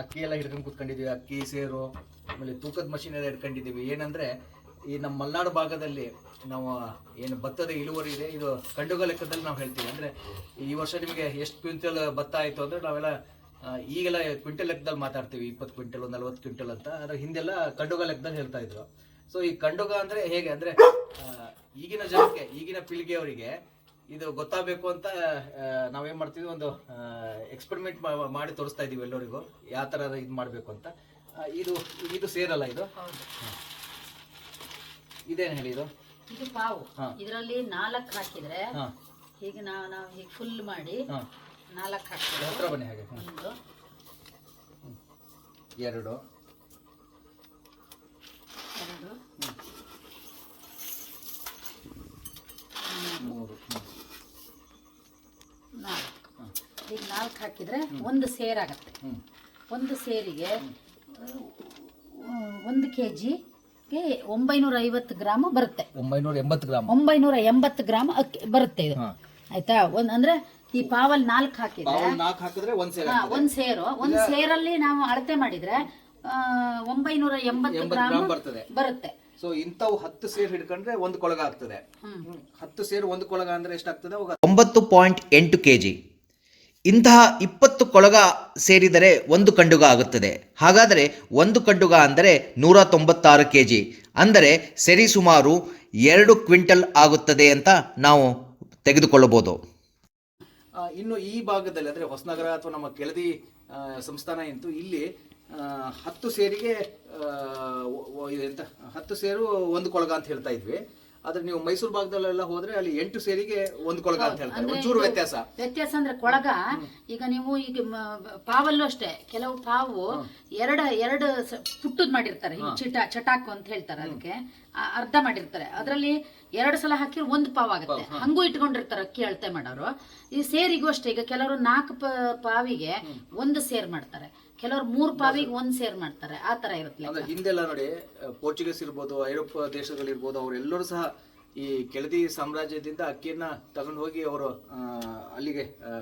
ಅಕ್ಕಿ ಎಲ್ಲ ಹಿಡ್ಕೊಂಡು ಕೂತ್ಕೊಂಡಿದ್ದೀವಿ, ಅಕ್ಕಿ, ಸೇರು, ಆಮೇಲೆ ತೂಕದ ಮಷಿನ್ ಎಲ್ಲ ಹಿಡ್ಕೊಂಡಿದ್ದೀವಿ. ಏನಂದ್ರೆ, ಈ ನಮ್ಮ ಮಲೆನಾಡು ಭಾಗದಲ್ಲಿ ನಾವು ಏನು ಭತ್ತದ ಇಳುವರಿ ಇದೆ, ಇದು ಕಂಡುಗ ಲೆಕ್ಕದಲ್ಲಿ ನಾವು ಹೇಳ್ತೀವಿ. ಅಂದ್ರೆ ಈ ವರ್ಷ ನಿಮಗೆ ಎಷ್ಟು ಕ್ವಿಂಟಲ್ ಭತ್ತ ಆಯಿತು ಅಂದ್ರೆ ನಾವೆಲ್ಲ ಈಗೆಲ್ಲ ಕ್ವಿಂಟಲ್ ಲೆಕ್ಕದಲ್ಲಿ ಮಾತಾಡ್ತೀವಿ, ಇಪ್ಪತ್ತು ಕ್ವಿಂಟಲ್ ನಲ್ವತ್ತು ಕ್ವಿಂಟಲ್ ಅಂತ. ಆದರೆ ಹಿಂದೆಲ್ಲ ಕಂಡುಗ ಲೆಕ್ಕದಲ್ಲಿ ಹೇಳ್ತಾ ಇದ್ರು. ಸೊ ಈ ಕಂಡುಗ ಅಂದ್ರೆ ಹೇಗೆ? ಅಂದ್ರೆ ಈಗಿನ ಜನಕ್ಕೆ, ಈಗಿನ ಪೀಳಿಗೆಯವರಿಗೆ ಇದು ಗೊತ್ತಾಗಬೇಕು ಅಂತ ನಾವೇನು ಮಾಡ್ತೀವಿ ಒಂದು ಎಕ್ಸ್ಪೆರಿಮೆಂಟ್ ಮಾಡಿ ತೋರಿಸ್ತಾ ಇದೀವಿ ಎಲ್ಲರಿಗೂ ಯಾವ ಥರ ಇದು ಮಾಡಬೇಕು ಅಂತ. ಇದು ಇದು ಸೇರಲ್ಲ ಇದು? ಇದೇನು ಹೇಳಿ ಇದು? ಇದು ಪಾವು. ಇದರಲ್ಲಿ ನಾಲ್ಕು ಹಾಕಿದ್ರೆ ಹೀಗೆ ನಾವು ನಾವು ಹೀಗೆ ಫುಲ್ ಮಾಡಿ ನಾಲ್ಕು ಹಾಕ್ತೀವಿ. ಹತ್ರ ಬನ್ನಿ ಹಾಗೆ. ಒಂದು. ಎರಡು ಮೂರು ಹ್ಮ್. ನಾಲ್ಕು ಈಗ ನಾಲ್ಕು ಹಾಕಿದ್ರೆ ಒಂದು ಸೇರಾಗತ್ತೆ. ಆಗತ್ತೆ ಒಂದು ಸೇರಿಗೆ ಒಂದು ಕೆ ಜಿಗೆ ಒಂಬೈನೂರ ಐವತ್ತು ಗ್ರಾಮ್ ಬರುತ್ತೆ. ಒಂಬೈನೂರ ಎಂಬತ್ತು ಗ್ರಾಮ್ ಒಂಬೈನೂರ ಎಂಬತ್ತು ಗ್ರಾಮ್ ಅಕ್ಕಿ ಬರುತ್ತೆ ಇದು. ಆಯ್ತಾ? ಒಂದ್ ಅಂದ್ರೆ ಈ ಪಾವಲ್ ನಾಲ್ಕು ಹಾಕಿದ್ರೆ ಬಾವುಲ್ ನಾಲ್ಕು ಹಾಕಿದ್ರೆ ಒಂದ್ ಸೇರ್ ಒಂದ್ ಸೇರು. ಒಂದ್ ಸೇರಲ್ಲಿ ನಾವು ಅಳತೆ ಮಾಡಿದ್ರೆ ಆ, ಒಂಬೈನೂರ ಎಂಬತ್ತು ಗ್ರಾಮ್ ಬರ್ತದೆ. ಬರುತ್ತೆ. ಸೊ ಇಂಥವು ಹತ್ತು ಸೇರ್ ಹಿಡ್ಕೊಂಡ್ರೆ ಒಂದು ಕೊಳಗ ಆಗ್ತದೆ ಹ್ಮ್. ಹ್ಮ್. ಹತ್ತು ಸೇರು ಒಂದು ಕೊಳಗ ಅಂದ್ರೆ ಎಷ್ಟಾಗ್ತದೆ? ಒಂಬತ್ತು ಪಾಯಿಂಟ್ ಎಂಟು ಕೆ ಜಿ ಇಂತಹ ಇಪ್ಪತ್ತು ಕೊಳಗ ಸೇರಿದರೆ ಒಂದು ಕಂಡುಗ ಆಗುತ್ತದೆ. ಹಾಗಾದರೆ ಒಂದು ಕಂಡುಗ ಅಂದರೆ ನೂರ ತೊಂಬತ್ತಾರು ಕೆ ಜಿ ಅಂದರೆ ಸರಿಸುಮಾರು ಎರಡು ಕ್ವಿಂಟಲ್ ಆಗುತ್ತದೆ ಅಂತ ನಾವು ತೆಗೆದುಕೊಳ್ಳಬಹುದು. ಇನ್ನು ಈ ಭಾಗದಲ್ಲಿ ಅಂದರೆ ಹೊಸನಗರ ಅಥವಾ ನಮ್ಮ ಕೆಳದಿ ಸಂಸ್ಥಾನ ಎಂತು ಇಲ್ಲಿ ಹತ್ತು ಸೇರಿಗೆ ಎಂತ ಹತ್ತು ಸೇರು ಒಂದು ಕೊಳಗ ಅಂತ ಹೇಳ್ತಾ ಇದ್ವಿ. ಆದ್ರೆ ನೀವು ಮೈಸೂರು ಭಾಗದಲ್ಲೆಲ್ಲ ಹೋದ್ರೆ ಅಲ್ಲಿ ಎಂಟು ಸೇರಿಗೆ ಒಂದು ಕೊಳಗ ಅಂತ ಹೇಳ್ತಾರೆ ಒಂಚೂರು ವ್ಯತ್ಯಾಸ. ವ್ಯತ್ಯಾಸ ಅಂದ್ರೆ ಕೊಳಗ ಈಗ ನೀವು ಈಗ ಪಾವಲ್ಲೂ ಅಷ್ಟೇ ಕೆಲವು ಪಾವು ಎರಡ ಎರಡು ಪುಟ್ಟದ್ ಮಾಡಿರ್ತಾರೆ ಚಿಟ ಚಟಾಕು ಅಂತ ಹೇಳ್ತಾರೆ ಅದಕ್ಕೆ ಅರ್ಧ ಮಾಡಿರ್ತಾರೆ. ಅದರಲ್ಲಿ ಎರಡು ಸಲ ಹಾಕಿ ಒಂದು ಪಾವ್ ಆಗುತ್ತೆ. ಹಂಗೂ ಇಟ್ಕೊಂಡಿರ್ತಾರೆ ಅಕ್ಕಿ ಅಳತೆ ಮಾಡೋರು. ಈ ಸೇರಿಗೂ ಅಷ್ಟೇ ಈಗ ಕೆಲವರು ನಾಲ್ಕು ಪಾವಿಗೆ ಒಂದು ಸೇರ್ ಮಾಡ್ತಾರೆ. ಕೆಲವರು ಮೂರು ಪಾವಿಗೆ ಒಂದ್ ಸೇರ್ ಮಾಡ್ತಾರೆ ಆ ತರ ಇರುತ್ತೆ ಅಂದ್ರೆ ಹಿಂದೆಲ್ಲ ನೋಡಿ ಪೋರ್ಚುಗೀಸ್ ಇರ್ಬೋದು ಐರೋಪ್ ದೇಶಗಳಿರ್ಬೋದು ಅವರೆಲ್ಲರೂ ಸಹ ಈ ಕೆಳದಿ ಸಾಮ್ರಾಜ್ಯದಿಂದ ಅಕ್ಕಿಯನ್ನ ತಗೊಂಡು ಹೋಗಿ ಅವರು ಅಲ್ಲಿಗೆ ಆ,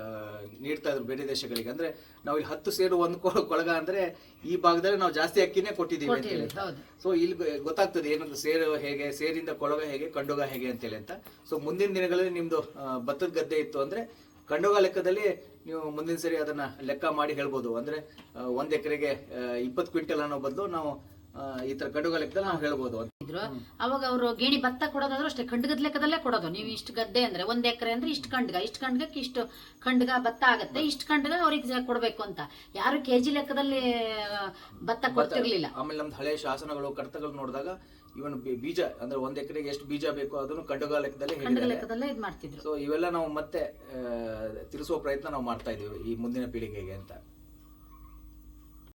ನೀಡ್ತಾ ಇದ್ರು ಬೇರೆ ದೇಶಗಳಿಗೆ. ಅಂದ್ರೆ ನಾವು ಇಲ್ಲಿ ಹತ್ತು ಸೇರು ಒಂದು ಕೊಳಗ ಅಂದ್ರೆ ಈ ಭಾಗದಲ್ಲಿ ನಾವು ಜಾಸ್ತಿ ಅಕ್ಕಿನೇ ಕೊಟ್ಟಿದ್ದೀವಿ ಅಂತ ಹೇಳಿ. ಹೌದು. ಸೊ ಇಲ್ಲಿ ಗೊ- ಗೊತ್ತಾಗ್ತದೆ ಏನಂದ್ರೆ ಸೇರು ಹೇಗೆ ಸೇರಿಂದ ಕೊಳಗ ಹೇಗೆ ಕಂಡುಗ ಹೇಗೆ ಅಂತೇಳಿ ಅಂತ. ಸೊ ಮುಂದಿನ ದಿನಗಳಲ್ಲಿ ನಿಮ್ದು ಆ, ಭತ್ತದ ಗದ್ದೆ ಇತ್ತು ಅಂದ್ರೆ ಕಂಡುಗ ಲೆಕ್ಕದಲ್ಲಿ ನೀವು ಮುಂದಿನ ಸರಿ ಅದನ್ನ ಲೆಕ್ಕ ಮಾಡಿ ಹೇಳ್ಬೋದು. ಅಂದ್ರೆ ಒಂದು ಒಂದ್ ಎಕರೆಗೆ ಇಪ್ಪತ್ತು ಕ್ವಿಂಟಲ್ ಅನ್ನೋ ಬದಲು ನಾವು ಈ ತರ ಖಂಡೋಗ ಲೆಕ್ಕದಲ್ಲಿ ನಾವು ಹೇಳ್ಬೋದು. ಇದ್ರು ಅವಾಗ ಅವರು ಗೇಣಿ ಭತ್ತ ಕೊಡೋದಾದ್ರೂ ಅಷ್ಟೇ ಖಂಡಗದ ಲೆಕ್ಕದಲ್ಲೇ ಕೊಡೋದು. ನೀವು ಇಷ್ಟು ಗದ್ದೆ ಅಂದ್ರೆ ಒಂದ್ ಎಕರೆ ಅಂದ್ರೆ ಇಷ್ಟು ಖಂಡ್ಗ ಇಷ್ಟು ಖಂಡಗಕ್ಕೆ ಇಷ್ಟು ಖಂಡ್ಗ ಭತ್ತ ಆಗತ್ತೆ ಇಷ್ಟು ಖಂಡ್ಗ ಅವ್ರಿಗೆ ಕೊಡ್ಬೇಕು ಅಂತ. ಯಾರು ಕೆಜಿ ಲೆಕ್ಕದಲ್ಲಿ ಭತ್ತ ಕೊಡ್ತಿರ್ಲಿಲ್ಲ. ಆಮೇಲೆ ನಮ್ದು ಹಳೆ ಶಾಸನಗಳು ಕರ್ತಗಳು ನೋಡಿದಾಗ ಇವನ್ ಬೀಜ ಅಂದ್ರೆ ಒಂದ್ ಎಕರೆಗೆ ಎಷ್ಟು ಬೀಜ ಬೇಕು ಅದನ್ನು ಖಂಡಗ ಲೆಕ್ಕದಲ್ಲಿ ಇದ್ ಮಾಡ್ತಿದ್ರು. ಸೊ ಇವೆಲ್ಲ ನಾವು ಮತ್ತೆ ತಿಳಿಸುವ ಪ್ರಯತ್ನ ನಾವು ಮಾಡ್ತಾ ಇದೀವಿ ಈ ಮುಂದಿನ ಪೀಳಿಗೆಗೆ ಅಂತ.